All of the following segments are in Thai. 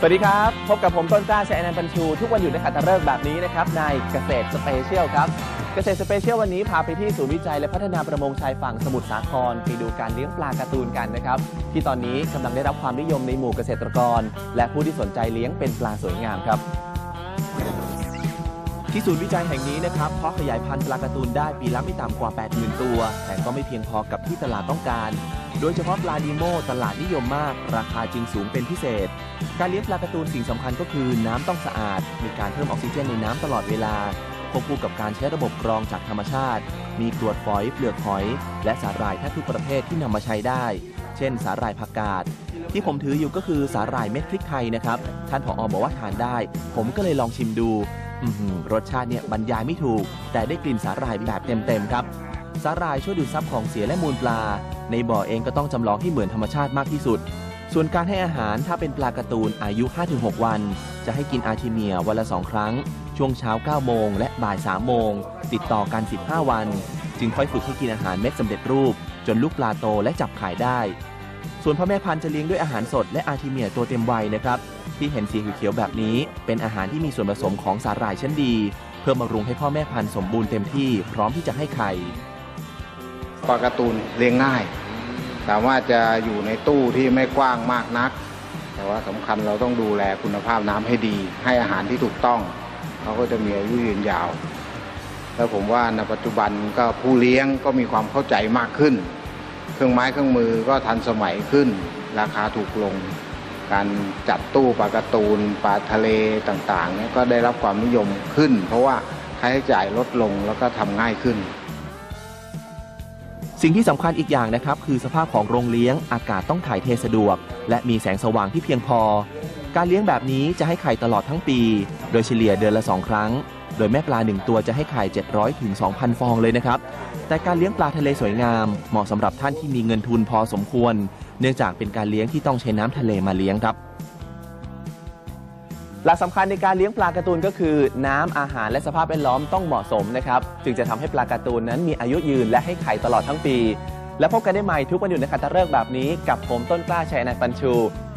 สวัสดีครับ พบกับผมต้นกล้าชัยนันต์ปัญชู ทุกวันอยู่ในขัตฤกษ์แบบนี้นะครับในเกษตรสเปเชียลครับ เกษตรสเปเชียลวันนี้พาไปที่ศูนย์วิจัยและพัฒนาประมงชายฝั่งสมุทรสาครไปดูการเลี้ยงปลาการ์ตูนกันนะครับ ที่ตอนนี้กำลังได้รับความนิยมในหมู่เกษตรกร และผู้ที่สนใจเลี้ยงเป็นปลาสวยงามครับ ที่ศูนย์วิจัยแห่งนี้นะครับเพาะขยายพันธุ์ปลาการ์ตูนได้ปีละไม่ต่ำกว่า 80,000 ตัว แต่ก็ไม่เพียงพอกับที่ตลาดต้องการ โดยเฉพาะปลาดีโมตลาดนิยมมาก ราคาจึงสูงเป็นพิเศษ การเลี้ยงปลาการ์ตูนสิ่งสำคัญก็คือน้ำต้องสะอาด มีการเพิ่มออกซิเจนในน้ำตลอดเวลาควบคู่กับการใช้ระบบกรองจากธรรมชาติ มีกรวดฝอยเปลือกหอย และสาหร่ายแทบทุกประเภทที่นำมาใช้ได้ เช่น สาหร่ายผักกาดที่ผมถืออยู่ก็คือสาหร่ายเม็ดพริกไทยนะครับ ท่านผอบอกว่าทานได้ ผมก็เลยลองชิมดู อื้อหือรสชาติเนี่ยบรรยายไม่ถูก แต่ได้กลิ่นสาหร่ายแบบเต็มๆครับ สาหร่ายช่วยดูดซับของเสียและมูลปลา ในบ่อเองก็ต้องจำลองให้เหมือนธรรมชาติมากที่สุด ส่วนการให้อาหารถ้าเป็นปลาการ์ตูนอายุ 5-6 วัน จะให้กินอาร์ทิเมียวันละ 2 ครั้ง ช่วงเช้า 9 โมง และบ่าย 3 โมง ติดต่อกัน 15 วัน จึงค่อยฝึกให้กินอาหารเม็ดสำเร็จรูป จนลูกปลาโตและจับขายได้ ส่วนพ่อแม่พันธุ์จะเลี้ยงด้วยอาหารสดและอาร์ทิเมียตัวเต็มวัยนะครับ ที่เห็นสีเขียวๆแบบนี้ เป็นอาหารที่มีส่วนผสมของสาหร่ายชั้นดี เพื่อบำรุงให้พ่อแม่พันธุ์สมบูรณ์เต็มที่พร้อมที่จะให้ไข่ปลาการ์ตูนเลี้ยงง่าย สามารถจะอยู่ในตู้ที่ไม่กว้างมากนัก แต่ว่าสำคัญเราต้องดูแลคุณภาพน้ำให้ดี ให้อาหารที่ถูกต้อง เขาก็จะมีอายุยืนยาว แล้วผมว่าในปัจจุบันก็ผู้เลี้ยงก็มีความเข้าใจมากขึ้น เครื่องไม้เครื่องมือก็ทันสมัยขึ้น ราคาถูกลง การจัดตู้ปลาการ์ตูนปลาทะเลต่างๆเนี่ยก็ได้รับความนิยมขึ้น เพราะว่าค่าใช้จ่ายลดลงแล้วก็ทำง่ายขึ้น สิ่งที่สำคัญอีกอย่างนะครับ คือสภาพของโรงเลี้ยงอากาศต้องถ่ายเทสะดวก และมีแสงสว่างที่เพียงพอ การเลี้ยงแบบนี้จะให้ไข่ตลอดทั้งปี โดยเฉลี่ยเดือนละ2ครั้ง โดยแม่ปลา1ตัวจะให้ไข่ 700ถึง2,000 ฟองเลยนะครับ แต่การเลี้ยงปลาทะเลสวยงาม เหมาะสำหรับท่านที่มีเงินทุนพอสมควร เนื่องจากเป็นการเลี้ยงที่ต้องใช้น้ำทะเลมาเลี้ยงครับหลักสำคัญในการเลี้ยงปลาการ์ตูนก็คือ น้ำอาหารและสภาพแวดล้อมต้องเหมาะสมนะครับ จึงจะทำให้ปลาการ์ตูนนั้นมีอายุยืนและให้ไข่ตลอดทั้งปี และพบกันได้ใหม่ทุกวันหยุดในคันตะเริกแบบนี้ กับผมต้นกล้าชัยนันปัญชู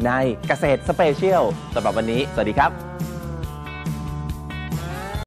ในเกษตรสเปเชียลสำหรับวันนี้ สวัสดีครับ